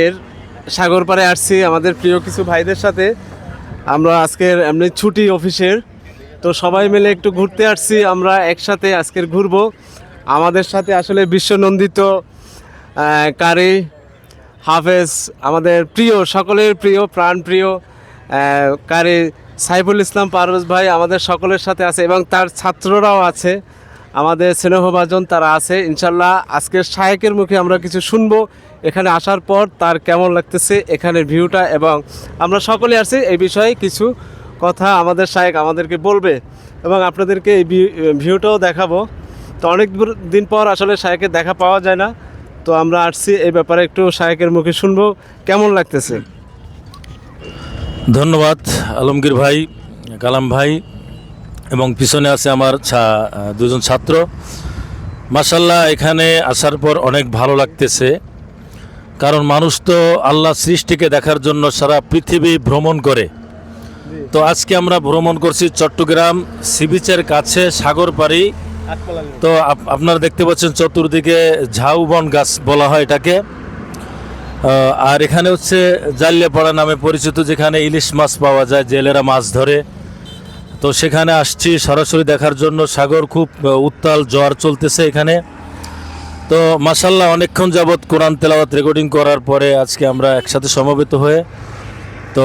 এর সাগর পাড়ে আসছি আমাদের প্রিয় কিছু ভাইদের সাথে। আমরা আজকের এমনি ছুটি অফিসের। তো সবাই মিলে একটু ঘুরতে আসছি, আমরা একসাথে আজকের ঘুরবো। আমাদের সাথে আসলে বিশ্বনন্দিত কারি, হাফেজ, আমাদের প্রিয়, সকলের প্রিয়, প্রাণ প্রিয় কারি সাইফুল ইসলাম পারভেজ ভাই আমাদের সকলের সাথে আছে এবং তার ছাত্ররাও আছে। আমাদের স্নেহভাজন তারা আছে। ইনশাল্লাহ আজকের শায়েকের মুখে আমরা কিছু শুনব। এখানে আসার পর তার কেমন লাগতেছে এখানের ভিউটা এবং আমরা সকলে আছি এই বিষয়ে কিছু কথা আমাদের শায়েক আমাদেরকে বলবে এবং আপনাদেরকে এই ভিউটাও দেখাবো। তো অনেক দিন পর আসলে শায়েকের দেখা পাওয়া যায় না। তো আমরা আসছি এই ব্যাপারে একটু শায়েকের মুখে শুনব, কেমন লাগতেছে? ধন্যবাদ, আলমগীর ভাই, কালাম ভাই, এবং পিছনে আছে আমার দুজন ছাত্র। মাসাল্লাহ এখানে আসার পর অনেক ভালো লাগতেছে। কারণ মানুষ তো আল্লাহ সৃষ্টিকে দেখার জন্য সারা পৃথিবী ভ্রমণ করে। তো আজকে আমরা ভ্রমণ করছি চট্টগ্রাম সি বিচের কাছে সাগর পাড়ি তো আপনারা দেখতে পাচ্ছেন চতুর্দিকে ঝাউবন গাছ বলা হয় এটাকে। আর এখানে হচ্ছে জাল্লিয়াপাড়া নামে পরিচিত যেখানে ইলিশ মাছ পাওয়া যায়, জেলেরা মাছ ধরে। তো সেখানে আসছি সরাসরি দেখার জন্য। সাগর খুব উত্তাল জ্বর চলতেছে এখানে। তো মাসাল্লাহ অনেকক্ষণ যাবৎ কোরআন তেলাওয়াত রেকর্ডিং করার পরে আজকে আমরা একসাথে সমবেত হয়ে, তো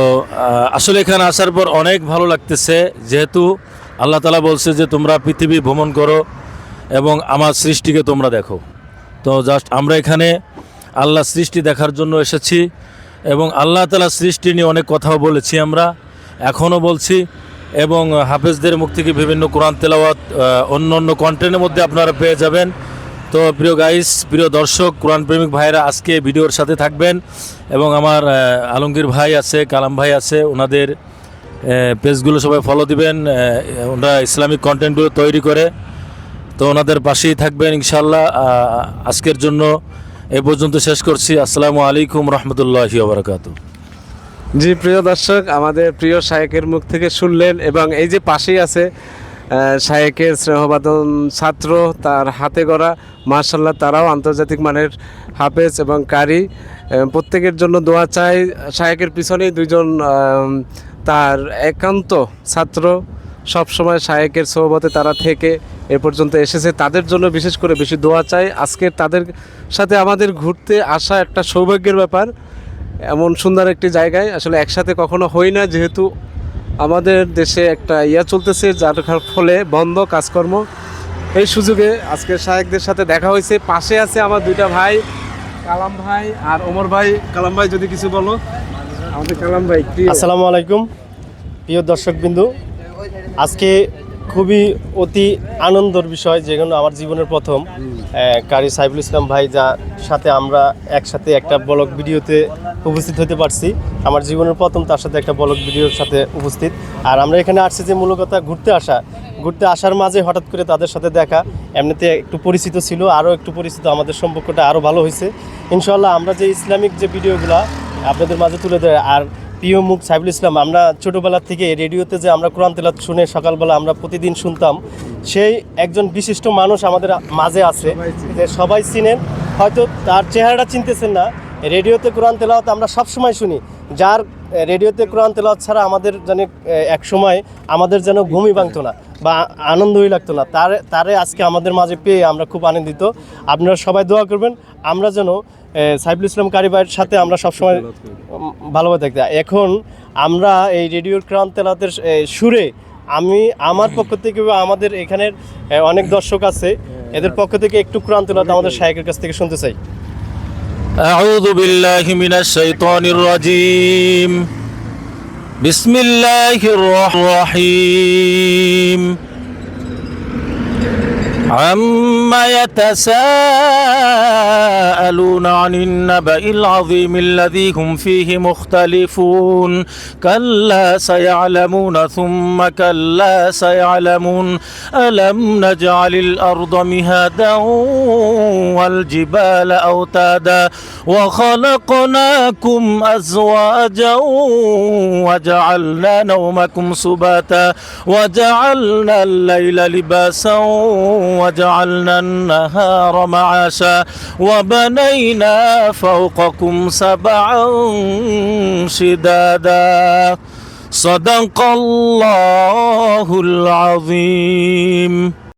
আসলে এখানে আসার পর অনেক ভালো লাগতেছে। যেহেতু আল্লাহ তালা বলছে যে, তোমরা পৃথিবী ভ্রমণ করো এবং আমার সৃষ্টিকে তোমরা দেখো। তো জাস্ট আমরা এখানে আল্লাহ সৃষ্টি দেখার জন্য এসেছি এবং আল্লাহ তালা সৃষ্টি নিয়ে অনেক কথাও বলেছি আমরা, এখনও বলছি। এবং হাফেজদের মুখ থেকে বিভিন্ন কোরআন তেলাওয়াত অন্য অন্য কন্টেন্টের মধ্যে আপনারা পেয়ে যাবেন। তো প্রিয় গাইস প্রিয় দর্শক, কোরআন প্রেমিক ভাইরা আজকে ভিডিওর সাথে থাকবেন এবং আমার আলমগীর ভাই আছে, কালাম ভাই আছে, ওনাদের পেজগুলো সবাই ফলো দিবেন ওনারা ইসলামিক কন্টেন্টগুলো তৈরি করে। তো ওনাদের পাশেই থাকবেন ইনশাল্লাহ আজকের জন্য এ পর্যন্ত শেষ করছি। আসসালামু আলাইকুম রহমতুল্লাহি ওবরাকাতু জি, প্রিয় দর্শক, আমাদের প্রিয় শায়েকের মুখ থেকে শুনলেন এবং এই যে পাশেই আছে শায়েকের স্নেহবাদন ছাত্র তার হাতে গড়া। মার্শাল্লাহ তারাও আন্তর্জাতিক মানের হাফেজ এবং কারি। প্রত্যেকের জন্য দোয়া চাই। শায়েকের পিছনেই দুইজন তার একান্ত ছাত্র। সবসময় শায়েকের সোহবতে তারা থেকে এ পর্যন্ত এসেছে। তাদের জন্য বিশেষ করে বেশি দোয়া চাই। আজকের তাদের সাথে আমাদের ঘুরতে আসা একটা সৌভাগ্যের ব্যাপার। এমন সুন্দর একটি জায়গায়, আসলে একসাথে কখনো হই না, যেহেতু আমাদের দেশে একটা ইয়া চলতেছে, যার ফলে বন্ধ কাজকর্ম। এই সুযোগে আজকে শাহেকদের সাথে দেখা হয়েছে। পাশে আছে আমার দুইটা ভাই, কালাম ভাই আর ওমর ভাই। কালাম ভাই, যদি কিছু বলো। আমাদের কালাম ভাই। আসসালামু আলাইকুম। প্রিয় দর্শকবিন্দু, আজকে খুবই অতি আনন্দর বিষয় যেগুলো আমার জীবনের প্রথম। কারি সাইফুল ইসলাম ভাই যা সাথে আমরা একসাথে একটা ব্লগ ভিডিওতে উপস্থিত হতে পারছি। আমার জীবনের প্রথম তার সাথে একটা ব্লগ ভিডিওর সাথে উপস্থিত। আর আমরা এখানে আসছি যে মূল কথা ঘুরতে আসা। ঘুরতে আসার মাঝে হঠাৎ করে তাদের সাথে দেখা। এমনিতে একটু পরিচিত ছিল আরও একটু পরিচিত আমাদের সম্পর্কটা আরও ভালো হয়েছে। ইনশাল্লাহ আমরা যে ইসলামিক যে ভিডিওগুলো আপনাদের মাঝে তুলে ধরে আর প্রিয় মুখ সাইফুল ইসলাম, আমরা ছোটোবেলা থেকে রেডিওতে যে আমরা কোরআন তেলাত শুনে সকালবেলা আমরা প্রতিদিন শুনতাম, সেই একজন বিশিষ্ট মানুষ আমাদের মাঝে আছে। যে সবাই চিনেন, হয়তো তার চেহারাটা চিনতেছেন না। রেডিওতে কোরআন তেলাওয়াত আমরা সব সময় শুনি। যার রেডিওতে কোরআন তেলাওয়াত ছাড়া আমাদের যেন এক সময় আমাদের যেন ঘুমই ভাঙতো না বা আনন্দই লাগতো না। তার, তারে আজকে আমাদের মাঝে পেয়ে আমরা খুব আনন্দিত। আপনারা সবাই দোয়া করবেন, আমরা যেন সাইফুল ইসলাম কারিবাইয়ের সাথে আমরা সবসময় উম, ভালোভাবে থাকতে এখন আমরা এই রেডিওর ক্রান্ত তেলাতের এ, সুরে আমি আমার পক্ষ থেকে বা আমাদের এখানের এ, অনেক দর্শক আছে এদের পক্ষ থেকে একটু কোরআন তেলাত আমাদের শায়কের কাছ থেকে শুনতে চাই أعوذ بالله من الشيطان الرجيم بسم الله الرحمن الرحيم عما يتساءلون عن النبأ العظيم الذي هم فيه مختلفون كلا سيعلمون ثم كلا سيعلمون ألم نجعل الأرض مهادا والجبال أوتادا وخلقناكم أزواجا وجعلنا نومكم سباتا وجعلنا الليل لباسا وجعلنا النهار معاشا وبنينا فوقكم سبعا شدادا. صدق الله العظيم.